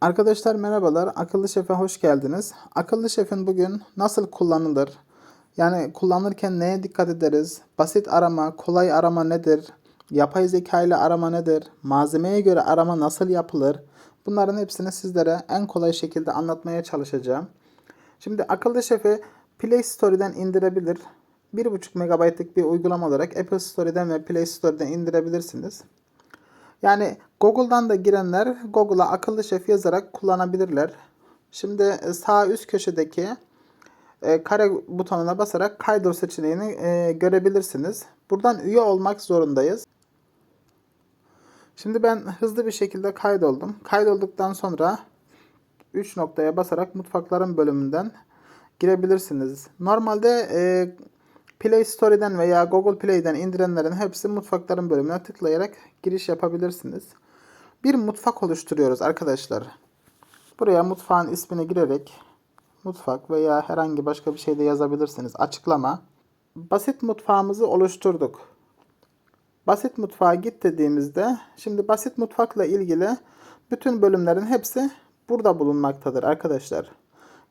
Arkadaşlar merhabalar. Akıllı Şef'e hoş geldiniz. Akıllı Şef'in bugün nasıl kullanılır? Yani kullanırken neye dikkat ederiz? Basit arama, kolay arama nedir? Yapay zeka ile arama nedir? Malzemeye göre arama nasıl yapılır? Bunların hepsini sizlere en kolay şekilde anlatmaya çalışacağım. Şimdi Akıllı Şef'i Play Store'den indirebilir. 1.5 MB'lık bir uygulama olarak Apple Store'den ve Play Store'dan indirebilirsiniz. Yani Google'dan da girenler Google'a akıllı şef yazarak kullanabilirler. Şimdi e, sağ üst köşedeki e, kare butonuna basarak kaydır seçeneğini e, görebilirsiniz. Buradan üye olmak zorundayız. Şimdi ben hızlı bir şekilde kaydoldum. Kaydolduktan sonra 3 noktaya basarak mutfakların bölümünden girebilirsiniz. Normalde e, Play Store'den veya Google Play'den indirenlerin hepsi mutfakların bölümüne tıklayarak giriş yapabilirsiniz. Bir mutfak oluşturuyoruz arkadaşlar. Buraya mutfağın ismini girerek mutfak veya herhangi başka bir şey de yazabilirsiniz. Açıklama. Basit mutfağımızı oluşturduk. Basit mutfağa git dediğimizde şimdi basit mutfakla ilgili bütün bölümlerin hepsi burada bulunmaktadır arkadaşlar.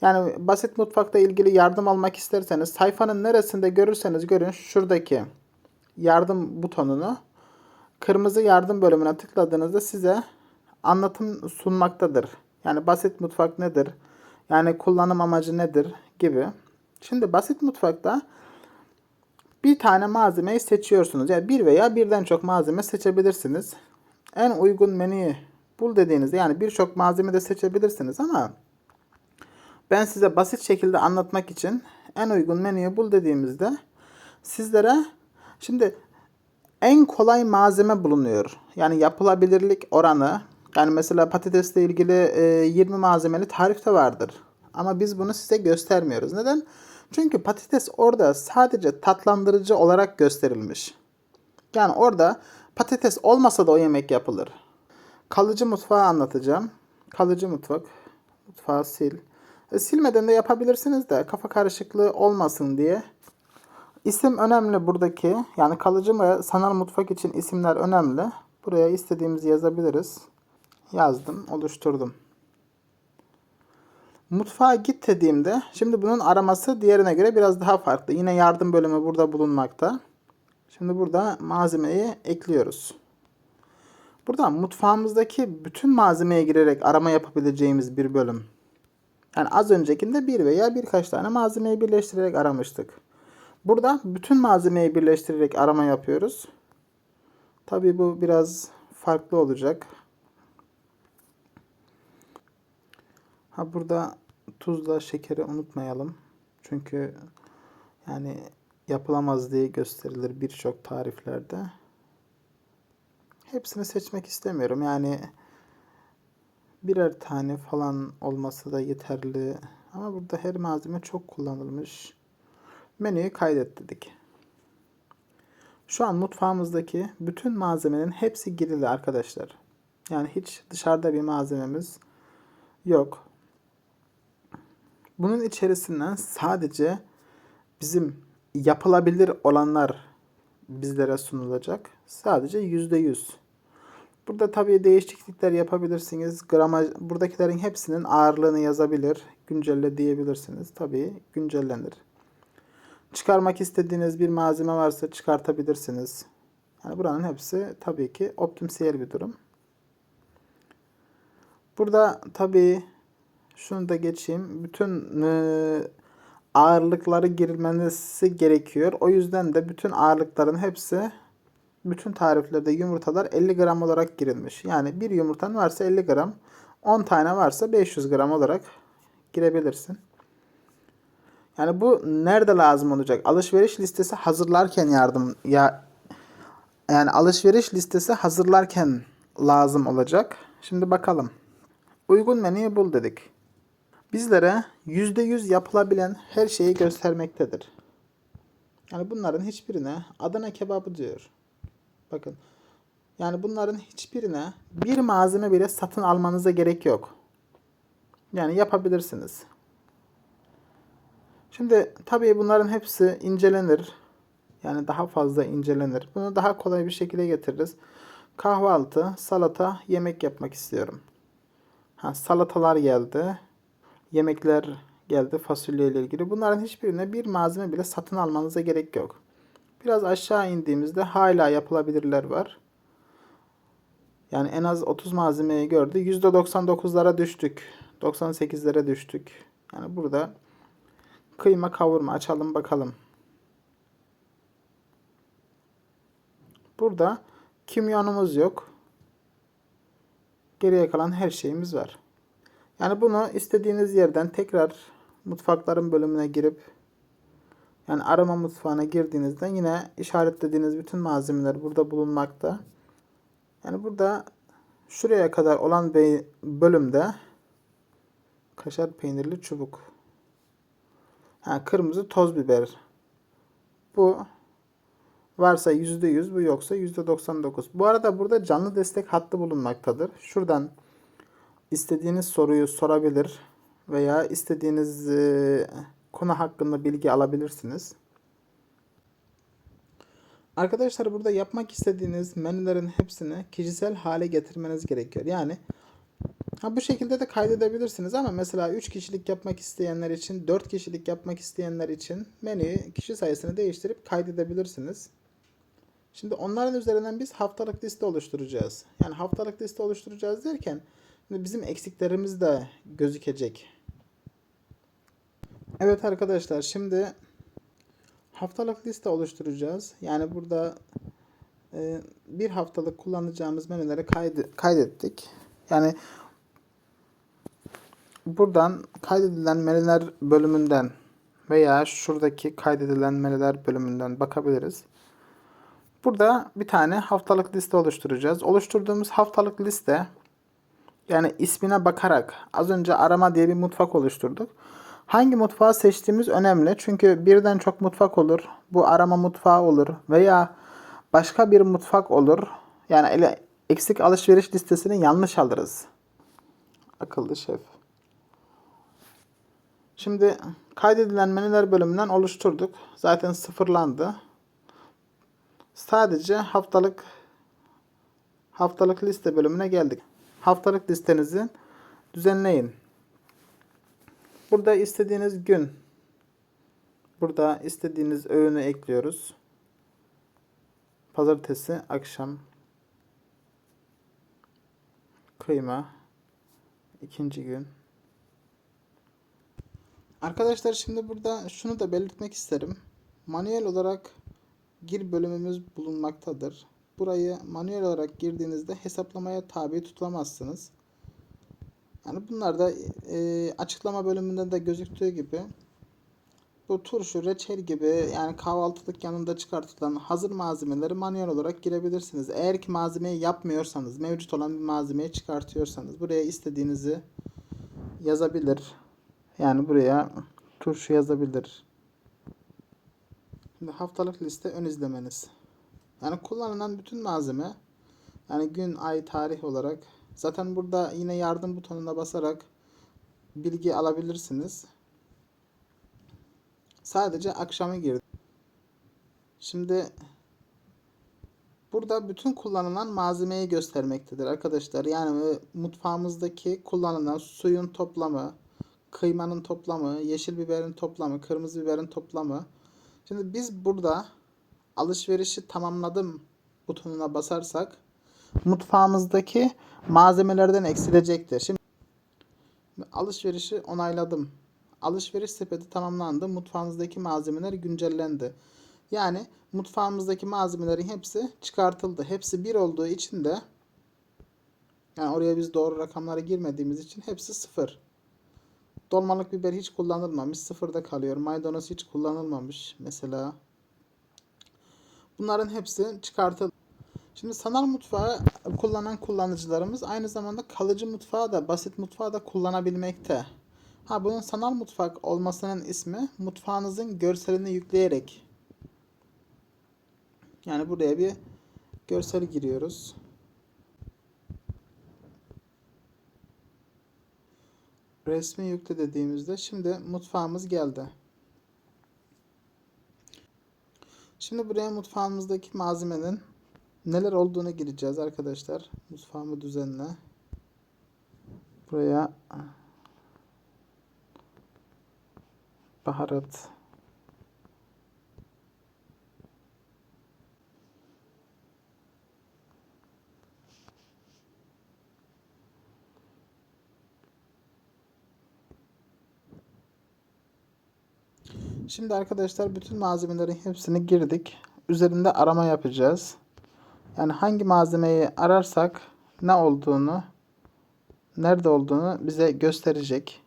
Yani basit mutfakla ilgili yardım almak isterseniz sayfanın neresinde görürseniz görün şuradaki yardım butonunu kırmızı yardım bölümüne tıkladığınızda size anlatım sunmaktadır. Yani basit mutfak nedir? Yani kullanım amacı nedir gibi. Şimdi basit mutfakta bir tane malzemeyi seçiyorsunuz. Yani bir veya birden çok malzeme seçebilirsiniz. En uygun menüyü bul dediğinizde yani birçok malzeme de seçebilirsiniz ama ben size basit şekilde anlatmak için en uygun menüyü bul dediğimizde sizlere şimdi en kolay malzeme bulunuyor. Yani yapılabilirlik oranı yani mesela patatesle ilgili e, 20 malzemeli tarif de vardır. Ama biz bunu size göstermiyoruz. Neden? Çünkü patates orada sadece tatlandırıcı olarak gösterilmiş. Yani orada patates olmasa da o yemek yapılır. Kalıcı mutfağı anlatacağım. Kalıcı mutfak. Mutfağı sil. E, silmeden de yapabilirsiniz de kafa karışıklığı olmasın diye. İsim önemli buradaki. Yani kalıcı ve sanal mutfak için isimler önemli. Buraya istediğimizi yazabiliriz. Yazdım, oluşturdum. Mutfağa git dediğimde şimdi bunun araması diğerine göre biraz daha farklı. Yine yardım bölümü burada bulunmakta. Şimdi burada malzemeyi ekliyoruz. Burada mutfağımızdaki bütün malzemeye girerek arama yapabileceğimiz bir bölüm. Yani az öncekinde bir veya birkaç tane malzemeyi birleştirerek aramıştık. Burada bütün malzemeyi birleştirerek arama yapıyoruz. Tabi bu biraz farklı olacak. Ha burada tuzla şekeri unutmayalım. Çünkü yani yapılamaz diye gösterilir birçok tariflerde. Hepsini seçmek istemiyorum. Yani birer tane falan olması da yeterli. Ama burada her malzeme çok kullanılmış. Menüyü kaydet dedik. Şu an mutfağımızdaki bütün malzemenin hepsi girili arkadaşlar. Yani hiç dışarıda bir malzememiz yok. Bunun içerisinden sadece bizim yapılabilir olanlar bizlere sunulacak. Sadece %100. Burada tabii değişiklikler yapabilirsiniz. Gramaj buradakilerin hepsinin ağırlığını yazabilir. Güncelle diyebilirsiniz. Tabii güncellenir. Çıkarmak istediğiniz bir malzeme varsa çıkartabilirsiniz. Yani buranın hepsi tabii ki optimsiyel bir durum. Burada tabii şunu da geçeyim. Bütün e, ağırlıkları girilmesi gerekiyor. O yüzden de bütün ağırlıkların hepsi bütün tariflerde yumurtalar 50 gram olarak girilmiş. Yani bir yumurtan varsa 50 gram, 10 tane varsa 500 gram olarak girebilirsin. Yani bu nerede lazım olacak? Alışveriş listesi hazırlarken yardım ya yani alışveriş listesi hazırlarken lazım olacak. Şimdi bakalım. Uygun menüyü bul dedik. Bizlere %100 yapılabilen her şeyi göstermektedir. Yani bunların hiçbirine Adana kebabı diyor. Bakın. Yani bunların hiçbirine bir malzeme bile satın almanıza gerek yok. Yani yapabilirsiniz. Şimdi tabii bunların hepsi incelenir. Yani daha fazla incelenir. Bunu daha kolay bir şekilde getiririz. Kahvaltı, salata, yemek yapmak istiyorum. Ha, salatalar geldi. Yemekler geldi fasulye ile ilgili. Bunların hiçbirine bir malzeme bile satın almanıza gerek yok. Biraz aşağı indiğimizde hala yapılabilirler var. Yani en az 30 malzemeyi gördü. %99'lara düştük. 98'lere düştük. Yani burada kıyma kavurma açalım bakalım. Burada kimyonumuz yok. Geriye kalan her şeyimiz var. Yani bunu istediğiniz yerden tekrar mutfakların bölümüne girip yani arama mutfağına girdiğinizde yine işaretlediğiniz bütün malzemeler burada bulunmakta. Yani burada şuraya kadar olan bölümde kaşar peynirli çubuk. Ha, kırmızı toz biber. Bu varsa %100 bu yoksa %99. Bu arada burada canlı destek hattı bulunmaktadır. Şuradan istediğiniz soruyu sorabilir veya istediğiniz e, konu hakkında bilgi alabilirsiniz. Arkadaşlar burada yapmak istediğiniz menülerin hepsini kişisel hale getirmeniz gerekiyor. Yani ha bu şekilde de kaydedebilirsiniz ama mesela 3 kişilik yapmak isteyenler için, 4 kişilik yapmak isteyenler için menüyü kişi sayısını değiştirip kaydedebilirsiniz. Şimdi onların üzerinden biz haftalık liste oluşturacağız. Yani haftalık liste oluşturacağız derken bizim eksiklerimiz de gözükecek. Evet arkadaşlar şimdi haftalık liste oluşturacağız. Yani burada e, bir haftalık kullanacağımız menüleri kaydettik. Yani buradan kaydedilen menüler bölümünden veya şuradaki kaydedilen menüler bölümünden bakabiliriz. Burada bir tane haftalık liste oluşturacağız. Oluşturduğumuz haftalık liste yani ismine bakarak az önce arama diye bir mutfak oluşturduk. Hangi mutfağı seçtiğimiz önemli. Çünkü birden çok mutfak olur. Bu arama mutfağı olur veya başka bir mutfak olur. Yani ele eksik alışveriş listesini yanlış alırız. Akıllı şef. Şimdi kaydedilen menüler bölümünden oluşturduk. Zaten sıfırlandı. Sadece haftalık haftalık liste bölümüne geldik. Haftalık listenizi düzenleyin. Burada istediğiniz gün burada istediğiniz öğünü ekliyoruz. Pazartesi akşam kıyma ikinci gün. Arkadaşlar şimdi burada şunu da belirtmek isterim. Manuel olarak gir bölümümüz bulunmaktadır. Burayı manuel olarak girdiğinizde hesaplamaya tabi tutulamazsınız. Yani bunlar da e, açıklama bölümünde de gözüktüğü gibi bu turşu, reçel gibi yani kahvaltılık yanında çıkartılan hazır malzemeleri manuel olarak girebilirsiniz. Eğer ki malzemeyi yapmıyorsanız, mevcut olan bir malzemeyi çıkartıyorsanız buraya istediğinizi yazabilir. Yani buraya turşu yazabilir. Şimdi haftalık liste ön izlemeniz. Yani kullanılan bütün malzeme yani gün, ay, tarih olarak zaten burada yine yardım butonuna basarak bilgi alabilirsiniz. Sadece akşamı girdim. Şimdi burada bütün kullanılan malzemeyi göstermektedir arkadaşlar. Yani mutfağımızdaki kullanılan suyun toplamı, kıymanın toplamı, yeşil biberin toplamı, kırmızı biberin toplamı. Şimdi biz burada alışverişi tamamladım butonuna basarsak mutfağımızdaki malzemelerden eksilecektir. Şimdi alışverişi onayladım. Alışveriş sepeti tamamlandı. Mutfağınızdaki malzemeler güncellendi. Yani mutfağımızdaki malzemelerin hepsi çıkartıldı. Hepsi bir olduğu için de yani oraya biz doğru rakamlara girmediğimiz için hepsi sıfır. Dolmalık biber hiç kullanılmamış. Sıfırda kalıyor. Maydanoz hiç kullanılmamış. Mesela bunların hepsi çıkartıldı. Şimdi sanal mutfağı kullanan kullanıcılarımız aynı zamanda kalıcı mutfağı da basit mutfağı da kullanabilmekte. Ha bunun sanal mutfak olmasının ismi mutfağınızın görselini yükleyerek yani buraya bir görsel giriyoruz. Resmi yükle dediğimizde şimdi mutfağımız geldi. Şimdi buraya mutfağımızdaki malzemenin neler olduğunu gireceğiz arkadaşlar. Mutfağımı düzenle. Buraya baharat Şimdi arkadaşlar bütün malzemelerin hepsini girdik. Üzerinde arama yapacağız. Yani hangi malzemeyi ararsak ne olduğunu, nerede olduğunu bize gösterecek.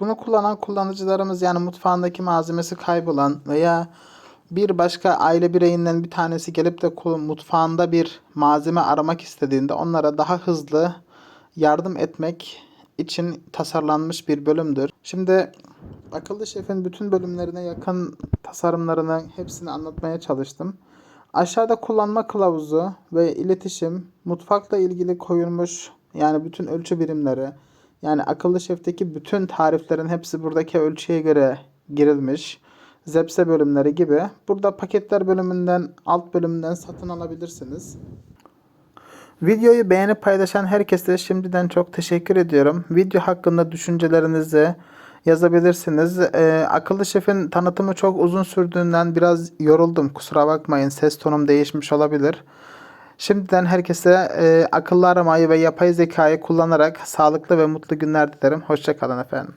Bunu kullanan kullanıcılarımız yani mutfağındaki malzemesi kaybolan veya bir başka aile bireyinden bir tanesi gelip de mutfağında bir malzeme aramak istediğinde onlara daha hızlı yardım etmek için tasarlanmış bir bölümdür. Şimdi Akıllı Şef'in bütün bölümlerine yakın tasarımlarını hepsini anlatmaya çalıştım. Aşağıda kullanma kılavuzu ve iletişim, mutfakla ilgili koyulmuş yani bütün ölçü birimleri, yani akıllı şefteki bütün tariflerin hepsi buradaki ölçüye göre girilmiş. Zepse bölümleri gibi. Burada paketler bölümünden, alt bölümünden satın alabilirsiniz. Videoyu beğenip paylaşan herkese şimdiden çok teşekkür ediyorum. Video hakkında düşüncelerinizi yazabilirsiniz. Ee, akıllı şefin tanıtımı çok uzun sürdüğünden biraz yoruldum. Kusura bakmayın ses tonum değişmiş olabilir. Şimdiden herkese e, akıllı aramayı ve yapay zekayı kullanarak sağlıklı ve mutlu günler dilerim. Hoşçakalın efendim.